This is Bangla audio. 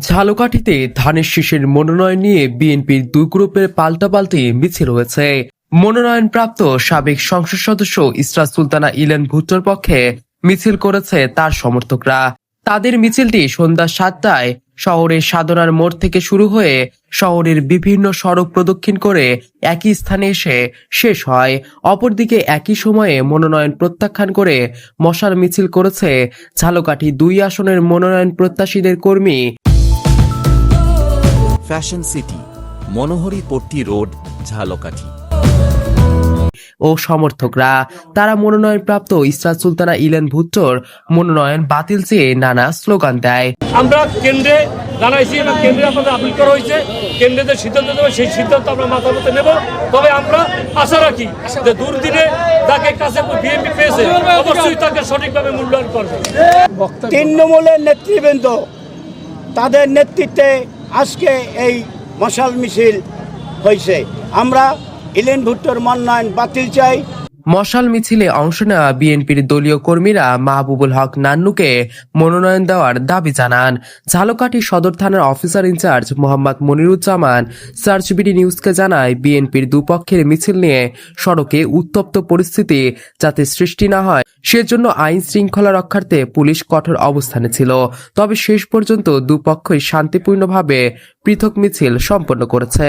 ঝালকাঠিতে ধানের শীষের মনোনয়ন নিয়ে বিএনপির দুই গ্রুপের পাল্টাপাল্টি মিছিল হয়েছে। মনোনয়নপ্রাপ্ত সাবেক সংসদ সদস্য ইসরাত সুলতানা ইলেন ভুট্টোর পক্ষে মিছিল করেছে তার সমর্থকরা। তাদের মিছিলটি সন্ধ্যা সাতটায় শহরের সাধনার মোড় থেকে শুরু হয়ে শহরের বিভিন্ন সড়ক প্রদক্ষিণ করে একই স্থানে এসে শেষ হয়। অপরদিকে একই সময়ে মনোনয়ন প্রত্যাখ্যান করে মশাল মিছিল করেছে ঝালকাঠি দুই আসনের মনোনয়ন প্রত্যাশীদের কর্মী ফ্যাশন সিটি মনোহরি পট্টি রোড ঝালকাঠি ও সমর্থকরা তারা মনোনয়নপ্রাপ্ত ইসরাত সুলতানা ইলেন ভুট্টোর মনোনয়ন বাতিল চেয়ে নানা স্লোগান দেয়। আমরা কেন্দ্রে জানাইছি এবং কেন্দ্রে আমাদের আপিল করা হয়েছে। কেন্দ্রে যে সিদ্ধান্ত দেবে সেই সিদ্ধান্ত আমরা মাথার মধ্যে নেব। তবে আমরা আশা রাখি যে দুর্দিনে যাকে কাছে বিএনপি পেয়েছে অবশ্যই তাকে সঠিকভাবে মূল্যায়ন করবে। তৃণমূলের নেতৃবৃন্দ তাদের নেতৃত্বে আজকে এই মশাল মিছিল হয়েছে আমরা ইলেন ভুট্টোর মনোনয়ন বাতিল চাই। মশাল মিছিলে অংশ নেওয়া বিএনপির দলীয় কর্মীরা মাহবুবুল হক নান্নুকে মনোনয়ন দেওয়ার দাবি জানান। ঝালকাঠি সদর থানার officer in charge Mohammad Moniruzzaman search BD নিউজকে জানায়, বিএনপির দুপক্ষের মিছিল নিয়ে সড়কে উত্তপ্ত পরিস্থিতি যাতে সৃষ্টি না হয়, সেজন্য আইন শৃঙ্খলা রক্ষার্থে পুলিশ কঠোর অবস্থানে ছিল। তবে শেষ পর্যন্ত দুপক্ষই শান্তিপূর্ণভাবে পৃথক মিছিল সম্পন্ন করেছে।